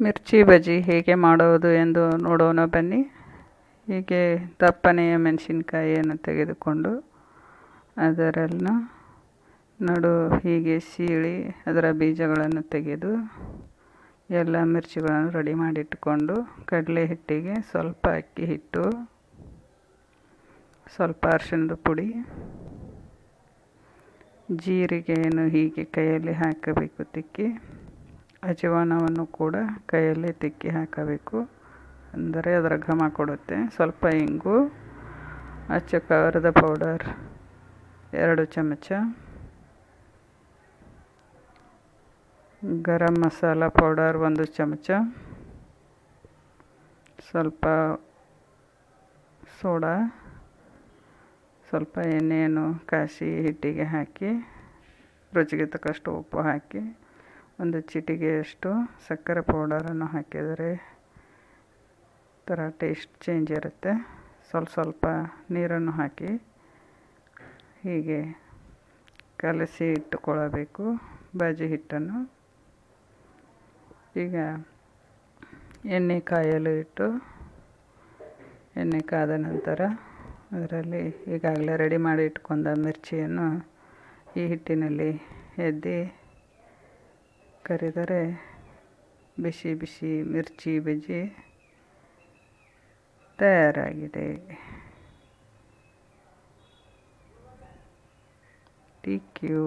ಮಿರ್ಚಿ ಬಜ್ಜಿ ಹೇಗೆ ಮಾಡುವುದು ಎಂದು ನೋಡೋಣ ಬನ್ನಿ. ಹೀಗೆ ದಪ್ಪನೆಯ ಮೆಣಸಿನ್ಕಾಯಿಯನ್ನು ತೆಗೆದುಕೊಂಡು ಅದರನ್ನು ನಡು ಹೀಗೆ ಸೀಳಿ ಅದರ ಬೀಜಗಳನ್ನು ತೆಗೆದು ಎಲ್ಲ ಮಿರ್ಚಿಗಳನ್ನು ರೆಡಿ ಮಾಡಿಟ್ಟುಕೊಂಡು ಕಡಲೆ ಹಿಟ್ಟಿಗೆ ಸ್ವಲ್ಪ ಅಕ್ಕಿ ಹಿಟ್ಟು, ಸ್ವಲ್ಪ ಅರಿಶಿಣದ ಪುಡಿ, ಜೀರಿಗೆಯನ್ನು ಹೀಗೆ ಕೈಯಲ್ಲಿ ಹಾಕಬೇಕು ತಿಕ್ಕಿ. ಅಜವಾನವನ್ನು ಕೂಡ ಕೈಯಲ್ಲಿ ತಿಕ್ಕಿ ಹಾಕಬೇಕು. ಅಂದರೆ ಅದರ ಘಮ ಕೊಡುತ್ತೆ. ಸ್ವಲ್ಪ ಇಂಗು, ಅಚ್ಚ ಖಾರದ ಪೌಡರ್, ಎರಡು ಚಮಚ. ಗರಂ ಮಸಾಲ ಪೌಡರ್, ಒಂದು ಚಮಚ. ಸ್ವಲ್ಪ ಸೋಡಾ. ಸ್ವಲ್ಪ ಎಣ್ಣೆಯನ್ನು ಕಾಸಿ ಹಿಟ್ಟಿಗೆ ಹಾಕಿ, ರುಚಿಗೆ ತಕ್ಕಷ್ಟು ಉಪ್ಪು ಹಾಕಿ. ಒಂದು ಚಿಟಿಗೆಯಷ್ಟು ಸಕ್ಕರೆ ಪೌಡರನ್ನು ಹಾಕಿದರೆ ಥರ ಟೇಸ್ಟ್ ಚೇಂಜ್ ಇರುತ್ತೆ. ಸ್ವಲ್ಪ ಸ್ವಲ್ಪ ನೀರನ್ನು ಹಾಕಿ ಹೀಗೆ ಕಲಸಿ ಇಟ್ಟುಕೊಳ್ಳಬೇಕು ಬಾಜಿ ಹಿಟ್ಟನ್ನು. ಈಗ ಎಣ್ಣೆ ಕಾಯಲು ಇಟ್ಟು ಎಣ್ಣೆ ಕಾದ ನಂತರ ಅದರಲ್ಲಿ ಈಗಾಗಲೇ ರೆಡಿ ಮಾಡಿ ಇಟ್ಕೊಂಡ ಮಿರ್ಚಿಯನ್ನು ಈ ಹಿಟ್ಟಿನಲ್ಲಿ ಎದ್ದಿ ಕರಿದರೆ ಬಿಸಿ ಬಿಸಿ ಮಿರ್ಚಿ ಬಜ್ಜಿ ತಯಾರಾಗಿದೆ. T U